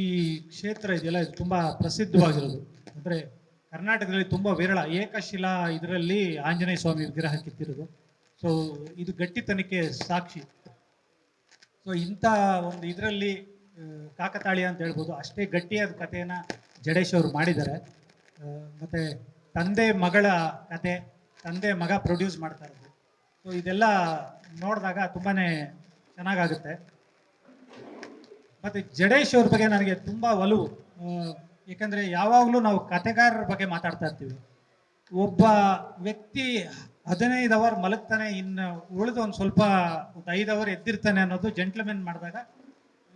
ಈ ಕ್ಷೇತ್ರ ಇದೆಯಲ್ಲ, ಇದು ತುಂಬಾ ಪ್ರಸಿದ್ಧವಾಗಿರೋದು. ಅಂದ್ರೆ ಕರ್ನಾಟಕದಲ್ಲಿ ತುಂಬಾ ವಿರಳ, ಏಕಶಿಲಾ ಇದರಲ್ಲಿ ಆಂಜನೇಯ ಸ್ವಾಮಿ ವಿಗ್ರಹ ಕಿತ್ತಿರೋದು. ಸೊ ಇದು ಗಟ್ಟಿತನಕ್ಕೆ ಸಾಕ್ಷಿ. ಸೊ ಇಂಥ ಒಂದು ಇದರಲ್ಲಿ ಕಾಕತಾಳೀಯ ಅಂತ ಹೇಳ್ಬೋದು, ಅಷ್ಟೇ ಗಟ್ಟಿಯಾದ ಕಥೆಯನ್ನು ಜಡೇಶ್ ಅವರು ಮಾಡಿದ್ದಾರೆ. ಮತ್ತು ತಂದೆ ಮಗಳ ಕತೆ, ತಂದೆ ಮಗ ಪ್ರೊಡ್ಯೂಸ್ ಮಾಡ್ತಾ ಇರೋದು. ಸೊ ಇದೆಲ್ಲ ನೋಡಿದಾಗ ತುಂಬಾ ಚೆನ್ನಾಗಾಗುತ್ತೆ. ಮತ್ತೆ ಜಡೇಶ್ ಅವ್ರ ಬಗ್ಗೆ ನನಗೆ ತುಂಬಾ ಒಲವು. ಏಕೆಂದರೆ ಯಾವಾಗಲೂ ನಾವು ಕತೆಗಾರರ ಬಗ್ಗೆ ಮಾತಾಡ್ತಾ ಇರ್ತೀವಿ. ಒಬ್ಬ ವ್ಯಕ್ತಿ ಹದಿನೈದು ಅವರ್ ಮಲಗ್ತಾನೆ, ಇನ್ನು ಉಳಿದು ಒಂದು ಸ್ವಲ್ಪ ಒಂದು ಐದು ಅವರ್ ಎದ್ದಿರ್ತಾನೆ ಅನ್ನೋದು ಜೆಂಟ್ಲ್ಮೆನ್ ಮಾಡಿದಾಗ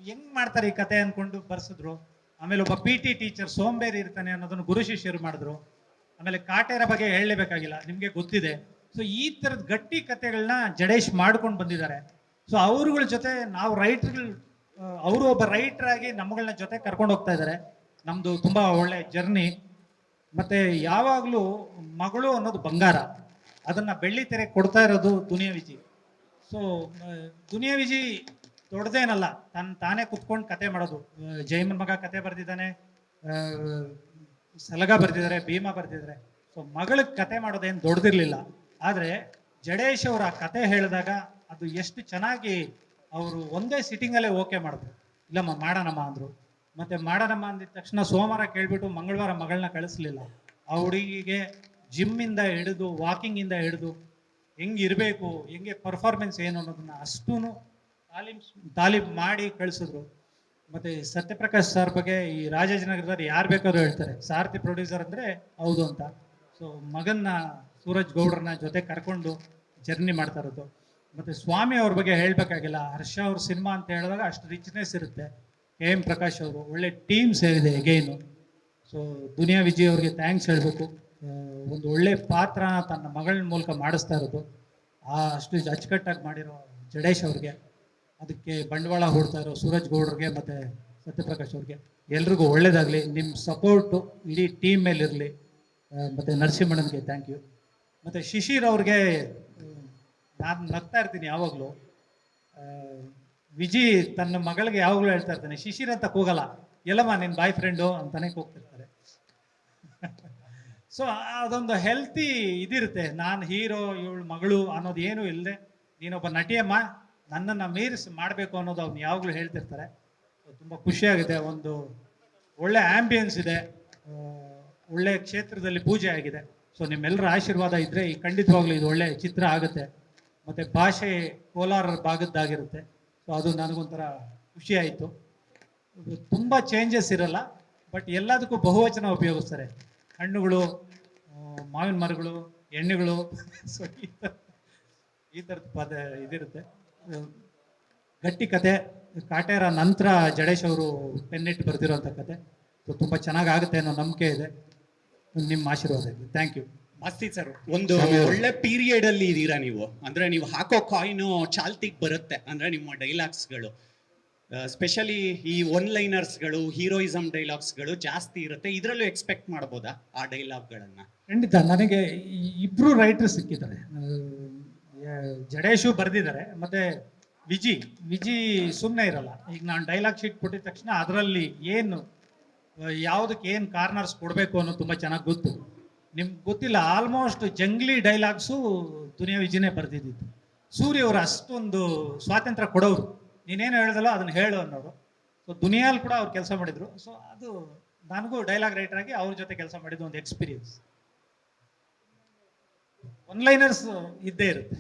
ಹೆಂಗ್ ಮಾಡ್ತಾರೆ ಈ ಕತೆ ಅನ್ಕೊಂಡು ಬರ್ಸಿದ್ರು. ಆಮೇಲೆ ಒಬ್ಬ ಪಿ ಟಿ ಟೀಚರ್ ಸೋಂಬೇರಿ ಇರ್ತಾನೆ ಅನ್ನೋದನ್ನು ಗುರು ಶಿಷ್ಯರು ಮಾಡಿದ್ರು. ಆಮೇಲೆ ಕಾಟೆರ ಬಗ್ಗೆ ಹೇಳಲೇಬೇಕಾಗಿಲ್ಲ, ನಿಮಗೆ ಗೊತ್ತಿದೆ. ಸೊ ಈ ಥರದ ಗಟ್ಟಿ ಕತೆಗಳನ್ನ ಜಡೇಶ್ ಮಾಡ್ಕೊಂಡು ಬಂದಿದ್ದಾರೆ. ಸೊ ಅವ್ರಗಳ ಜೊತೆ ನಾವು ರೈಟರ್ಗಳು ಅವರು ಒಬ್ಬ ರೈಟರ್ ಆಗಿ ನಮ್ಮಗಳನ್ನ ಜೊತೆ ಕರ್ಕೊಂಡು ಹೋಗ್ತಾ ಇದ್ದಾರೆ ನಮ್ದು ತುಂಬಾ ಒಳ್ಳೆ ಜರ್ನಿ ಮತ್ತೆ ಯಾವಾಗಲೂ ಮಗಳು ಅನ್ನೋದು ಬಂಗಾರ. ಅದನ್ನ ಬೆಳ್ಳಿ ತೆರೆ ಕೊಡ್ತಾ ಇರೋದು ದುನಿಯಾ ವಿಜಿ. ಸೊ ದುನಿಯಾ ವಿಜಿ ದೊಡ್ಡದೇನಲ್ಲ ತನ್ನ ತಾನೇ ಕುತ್ಕೊಂಡು ಕತೆ ಮಾಡೋದು. ಜೈಮನ್ ಮಗ ಕತೆ ಬರೆದಿದ್ದಾನೆ ಸಲಗ ಬರೆದಿದ್ದಾರೆ, ಭೀಮಾ ಬರೆದಿದ್ದಾರೆ. ಸೊ ಮಗಳಿಗೆ ಕತೆ ಮಾಡೋದೇನು ದೊಡ್ಡದಿರ್ಲಿಲ್ಲ ಆದ್ರೆ ಜಡೇಶ್ ಅವರ ಕತೆ ಹೇಳಿದಾಗ ಅದು ಎಷ್ಟು ಚೆನ್ನಾಗಿ ಅವರು ಒಂದೇ ಸಿಟ್ಟಿಂಗಲ್ಲೇ ಓಕೆ ಮಾಡಿದ್ರು. ಇಲ್ಲಮ್ಮ, ಮಾಡೋಣಮ್ಮ ಅಂದ್ರು. ಮತ್ತೆ ಮಾಡೋಣಮ್ಮ ಅಂದಿದ ತಕ್ಷಣ ಸೋಮವಾರ ಕೇಳಿಬಿಟ್ಟು ಮಂಗಳವಾರ ಮಗಳನ್ನ ಕಳಿಸ್ಲಿಲ್ಲ. ಆ ಹುಡುಗಿಗೆ ಜಿಮ್ಮಿಂದ ಹಿಡಿದು ವಾಕಿಂಗ್ ಇಂದ ಹಿಡಿದು ಹೆಂಗೆ ಇರಬೇಕು, ಹೆಂಗೆ ಪರ್ಫಾರ್ಮೆನ್ಸ್ ಏನು ಅನ್ನೋದನ್ನ ಅಷ್ಟೂ ತಾಲೀಮ್ ತಾಲೀಮ್ ಮಾಡಿ ಕಳಿಸಿದ್ರು. ಮತ್ತೆ ಸತ್ಯಪ್ರಕಾಶ್ ಸರ್ ಬಗ್ಗೆ ಈ ರಾಜಾಜಿನಗರದಲ್ಲಿ ಯಾರು ಬೇಕಾದ್ರೂ ಹೇಳ್ತಾರೆ. ಸಾರಥಿ ಪ್ರೊಡ್ಯೂಸರ್ ಅಂದ್ರೆ ಹೌದು ಅಂತ. ಸೊ ಮಗನ್ನ ಸೂರಜ್ ಗೌಡ್ರನ್ನ ಜೊತೆ ಕರ್ಕೊಂಡು ಜರ್ನಿ ಮಾಡ್ತಾ ಇರೋದು. ಮತ್ತೆ ಸ್ವಾಮಿ ಅವ್ರ ಬಗ್ಗೆ ಹೇಳ್ಬೇಕಾಗಿಲ್ಲ. ಹರ್ಷ ಅವ್ರ ಸಿನಿಮಾ ಅಂತ ಹೇಳಿದಾಗ ಅಷ್ಟು ರಿಚ್ನೆಸ್ ಇರುತ್ತೆ. ಕೆ ಎಂ ಪ್ರಕಾಶ್ ಅವರು ಒಳ್ಳೆ ಟೀಮ್ ಸೇರಿದೆ ಎಗೈನು ಸೊ ದುನಿಯಾ ವಿಜಯ್ ಅವ್ರಿಗೆ ಥ್ಯಾಂಕ್ಸ್ ಹೇಳಬೇಕು. ಒಂದು ಒಳ್ಳೆ ಪಾತ್ರನ ತನ್ನ ಮಗಳ ಮೂಲಕ ಮಾಡಿಸ್ತಾ ಇರೋದು. ಆ, ಅಷ್ಟು ಅಚ್ಚುಕಟ್ಟಾಗಿ ಮಾಡಿರೋ ಜಡೇಶ್ ಅವ್ರಿಗೆ, ಅದಕ್ಕೆ ಬಂಡವಾಳ ಹೂಡ್ತಾ ಇರೋ ಸೂರಜ್ ಗೌಡ್ರಿಗೆ ಮತ್ತು ಸತ್ಯಪ್ರಕಾಶ್ ಅವ್ರಿಗೆ ಎಲ್ರಿಗೂ ಒಳ್ಳೇದಾಗಲಿ. ನಿಮ್ಮ ಸಪೋರ್ಟು ಇಡೀ ಟೀಮ್ ಮೇಲೆ ಇರಲಿ ಮತ್ತೆ ನರಸಿಂಹಣ್ಣನಿಗೆ ಥ್ಯಾಂಕ್ ಯು ಮತ್ತು ಶಿಶಿರ್ ಅವ್ರಿಗೆ ನಾನು ನಗ್ತಾ ಇರ್ತೀನಿ ಯಾವಾಗಲೂ. ವಿಜಿ ತನ್ನ ಮಗಳಿಗೆ ಯಾವಾಗಲೂ ಹೇಳ್ತಾ ಇರ್ತಾನೆ, ಶಿಶಿರ ಅಂತ ಕೂಗಲ್ಲ. ಎಲ್ಲಮ್ಮ ನಿನ್ನ ಬಾಯ್ ಫ್ರೆಂಡು ಅಂತಾನೆ ಕೂಗ್ತಿರ್ತಾರೆ. ಸೊ ಅದೊಂದು ಹೆಲ್ತಿ ಇದಿರುತ್ತೆ. ನಾನು ಹೀರೋ ಇವಳು ಮಗಳು ಅನ್ನೋದು ಏನು ಇಲ್ಲದೆ ನೀನೊಬ್ಬ ನಟಿಯಮ್ಮ, ನನ್ನನ್ನು ಮೀರಿಸಿ ಮಾಡಬೇಕು ಅನ್ನೋದು ಅವ್ನು ಯಾವಾಗಲೂ ಹೇಳ್ತಿರ್ತಾರೆ. ತುಂಬ ಖುಷಿಯಾಗಿದೆ. ಒಂದು ಒಳ್ಳೆ ಆಂಬಿಯನ್ಸ್ ಇದೆ. ಒಳ್ಳೆ ಕ್ಷೇತ್ರದಲ್ಲಿ ಪೂಜೆ ಆಗಿದೆ. ಸೊ ನಿಮ್ಮೆಲ್ಲರ ಆಶೀರ್ವಾದ ಇದ್ರೆ ಈ ಖಂಡಿತವಾಗ್ಲೂ ಇದು ಒಳ್ಳೆ ಚಿತ್ರ ಆಗುತ್ತೆ. ಮತ್ತೆ ಭಾಷೆ ಕೋಲಾರ ಭಾಗದ್ದಾಗಿರುತ್ತೆ. ಸೊ ಅದು ನನಗೊಂಥರ ಖುಷಿ ಆಯಿತು. ತುಂಬ ಚೇಂಜಸ್ ಇರಲ್ಲ ಬಟ್ ಎಲ್ಲದಕ್ಕೂ ಬಹುವಚನ ಉಪಯೋಗಿಸ್ತಾರೆ. ಹಣ್ಣುಗಳು ಮಾವಿನ ಮರಗಳು, ಎಣ್ಣೆಗಳು ಸೊ ಈ ಥರ ಈ ಥರದ ಪದ ಇದಿರುತ್ತೆ. ಗಟ್ಟಿ ಕತೆ, ಕಾಟೇರ ನಂತರ ಜಡೇಶ್ ಅವರು ಪೆನ್ನಿಟ್ಟು ಬರೆದಿರೋಂಥ ಕತೆ. ಸೊ ತುಂಬ ಚೆನ್ನಾಗಾಗುತ್ತೆ ಅನ್ನೋ ನಂಬಿಕೆ ಇದೆ. ನಿಮ್ಮ ಆಶೀರ್ವಾದ ಇದೆ. ಥ್ಯಾಂಕ್ ಯು ಮಸ್ತಿ ಸರ್ ಒಂದು ಒಳ್ಳೆ ಪೀರಿಯಡ್ ಅಲ್ಲಿ ಇದೀರಾ ನೀವು? ಅಂದ್ರೆ ನೀವು ಹಾಕೋ ಕಾಯಿನು ಚಾಲ್ತಿಗೆ ಬರುತ್ತೆ ಅಂದ್ರೆ ನಿಮ್ಮ ಡೈಲಾಗ್ಸ್ಗಳು ಸ್ಪೆಷಲಿ ಈ ಒನ್ ಲೈನರ್ಸ್ಗಳು ಹೀರೋಯಿಸಮ್ ಡೈಲಾಗ್ಸ್ಗಳು ಜಾಸ್ತಿ ಇರುತ್ತೆ. ಇದರಲ್ಲೂ ಎಕ್ಸ್ಪೆಕ್ಟ್ ಮಾಡ್ಬೋದಾ ಆ ಡೈಲಾಗ್ಗಳನ್ನ ಖಂಡಿತ. ನನಗೆ ಇಬ್ರು ರೈಟರ್ ಸಿಕ್ಕಿದ್ದಾರೆ. ಜಡೇಶು ಬರೆದಿದ್ದಾರೆ ಮತ್ತೆ ವಿಜಿ ವಿಜಿ ಸುಮ್ಮನೆ ಇರಲ್ಲ. ಈಗ ನಾನು ಡೈಲಾಗ್ ಶೀಟ್ ಕೊಟ್ಟಿದ ತಕ್ಷಣ ಅದರಲ್ಲಿ ಏನು ಯಾವುದಕ್ಕೆ ಏನು ಕಾರ್ನರ್ಸ್ ಕೊಡಬೇಕು ಅನ್ನೋದು ತುಂಬ ಚೆನ್ನಾಗಿ ಗೊತ್ತು. ನಿಮ್ಗೆ ಗೊತ್ತಿಲ್ಲ ಆಲ್ಮೋಸ್ಟ್ ಜಂಗ್ಲಿ ಡೈಲಾಗ್ಸು ದುನಿಯಾ ವಿಜಯನೇ ಬರೆದಿದ್ದು ಸೂರ್ಯ ಅವರು ಅಷ್ಟೊಂದು ಸ್ವಾತಂತ್ರ್ಯ ಕೊಡೋರು ನೀನೇನು ಹೇಳ್ದಲ್ಲೋ ಅದನ್ನ ಹೇಳು ಅನ್ನೋರು ಸೊ ದುನಿಯಾಲ್ ಕೂಡ ಅವ್ರು ಕೆಲಸ ಮಾಡಿದ್ರು. ಸೊ ಅದು ನನಗೂ ಡೈಲಾಗ್ ರೈಟರ್ ಆಗಿ ಅವ್ರ ಜೊತೆ ಕೆಲಸ ಮಾಡಿದ್ದು ಒಂದು ಎಕ್ಸ್ಪೀರಿಯನ್ಸ್ ಒನ್ಲೈನರ್ಸ್ ಇದ್ದೇ ಇರುತ್ತೆ.